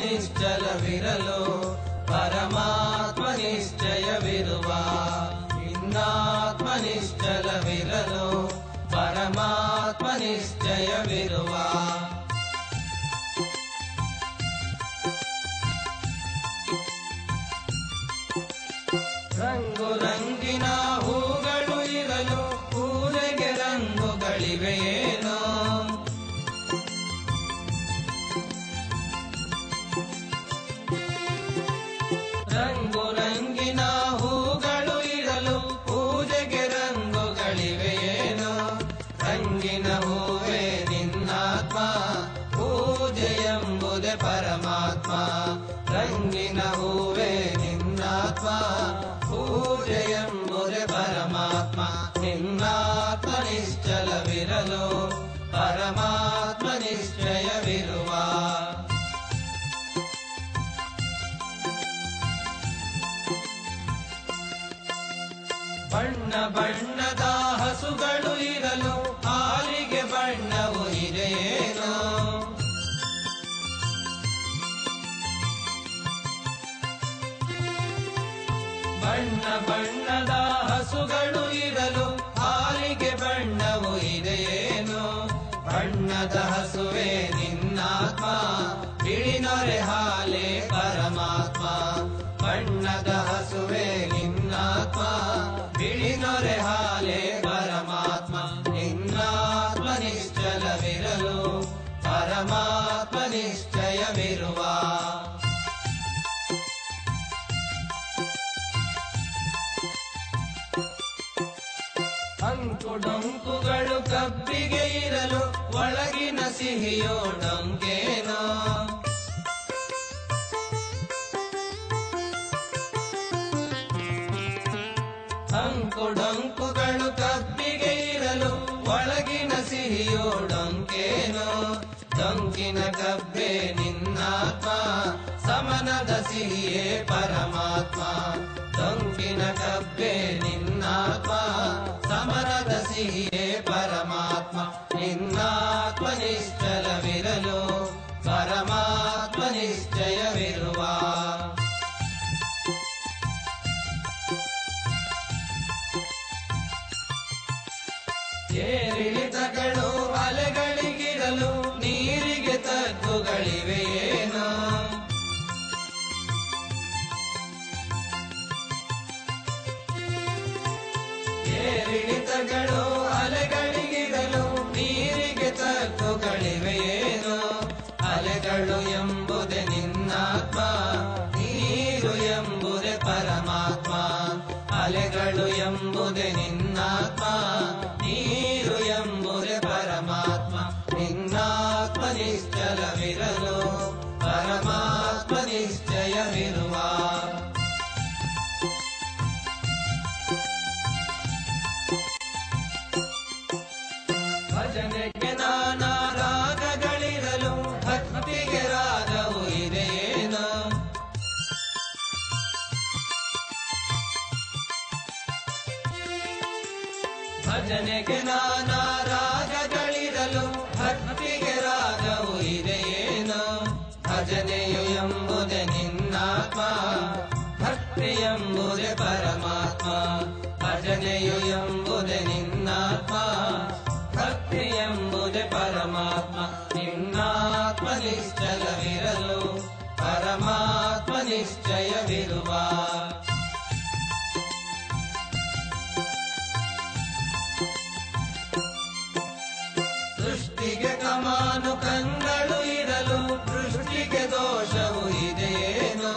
నిశ్చల విరలో పరమాత్మ నిశ్చయ విరువా ఇన్నాత్మ నిశ్చల విరలో పరమాత్మ నిశ్చయ విరువా ಪರಮಾತ್ಮ, ರಂಗಿನ ಹೂವೆ ನಿನ್ನಾತ್ಮ ಪೂಜೆ ಎಂಬುದೇ ಪರಮಾತ್ಮ. ನಿನ್ನಾತ್ಮ ನಿಶ್ಚಲವಿರಲು, ಪರಮಾತ್ಮ ನಿಶ್ಚಯವಿರುವ. ಬಣ್ಣ ಬಣ್ಣದ ಹಸುಗಳು ಇರಲು, ಹಾಲಿಗೆ ಬಣ್ಣವು ಬಣ್ಣ ಬಣ್ಣದ ಹಸುಗಳು ಅಂಕು ಡೊಂಕುಗಳು ಕಬ್ಬಿಗೆ ಇರಲು ಒಳಗಿನ ಸಿಹಿಯೋ ಡೊಂಕೇನೋ. ಅಂಕು ಡೊಂಕುಗಳು ಕಬ್ಬಿಗೆ ಇರಲು ಒಳಗಿನ ಸಿಹಿಯೋ ಡೊಂಕೇನೋ. ಡೊಂಕಿನ ಕಬ್ಬೆ ನಿನ್ನಾತ್ಮ, ಸಮನದ ಸಿಹಿಯೇ ಪರಮಾತ್ಮ. ಡೊಂಕಿನ ಕಬ್ಬೆ ನಿನ್ನಾತ್ಮ ధ్యేయే పరమాత్మ? నిన్నాత్మ నిశ్చల విరలో పరమాత్మ నిశ్చయ విరువా చేరిలి ಎಂಬುದೇ ಪರಮಾತ್ಮ ಅಲೆಗಳು ಎಂಬುದೇ ನಿನ್ನಾತ್ಮ ನೀರು ಎಂಬುದೇ ಪರಮಾತ್ಮ ನಿನ್ನಾತ್ಮ ನಿಶ್ಚಲವಿರಲು ಪರಮಾತ್ಮ ನಿಶ್ಚಯವಿರುವ ಭಜನೆಗೆ ಭಜನೆಗೆ ನಾನಾ ರಾಗಗಳಿರಲು, ಭಕ್ತಿಗೆ ರಾಗವು ಇದೆಯೇನೋ ಭಜನೆಯು ಎಂಬುದೇ ನಿನ್ನಾತ್ಮ, ಭಕ್ತಿ ಎಂಬುದೇ ಪರಮಾತ್ಮ. ಭಜನೆಯು ಎಂಬುದೇ ನಿನ್ನಾತ್ಮ, ಭಕ್ತಿ ಎಂಬುದೇ ಪರಮಾತ್ಮ. ನಿನ್ನಾತ್ಮ ನಿಶ್ಚಲವಿರಲು, ಪರಮಾತ್ಮ ನಿಶ್ಚಯವಿರುವ ಕಮಾನು ಕಂಗಳು ಇರಲು ದೃಷ್ಟಿಗೆ ದೋಷವು ಇದೆಯೇನೋ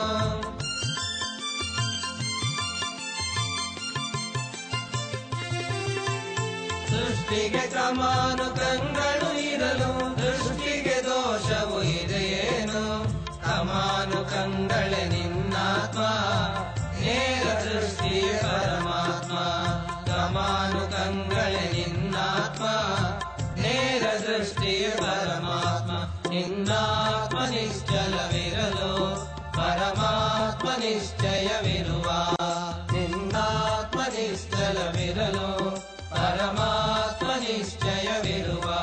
ಸೃಷ್ಟಿಗೆ ಕಮಾನು ಕಂಗಳು ಇರಲು ದೃಷ್ಟಿಗೆ ದೋಷವು ಇದೆಯೇನೋ ಕಮಾನು ಕಂಗಳೆ ನಿನ್ನಾತ್ಮ పరమాత్మనిశ్చల విరలో పరమాత్మనిశ్చయ విరువా నిన్నాత్మనిశ్చల విరలో పరమాత్మనిశ్చయ విరువా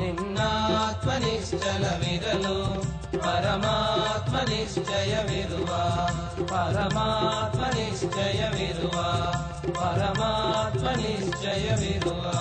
నిన్నాత్మనిశ్చల విరలో పరమాత్మనిశ్చయ విరువా పరమాత్మనిశ్చయ విరువా విరువా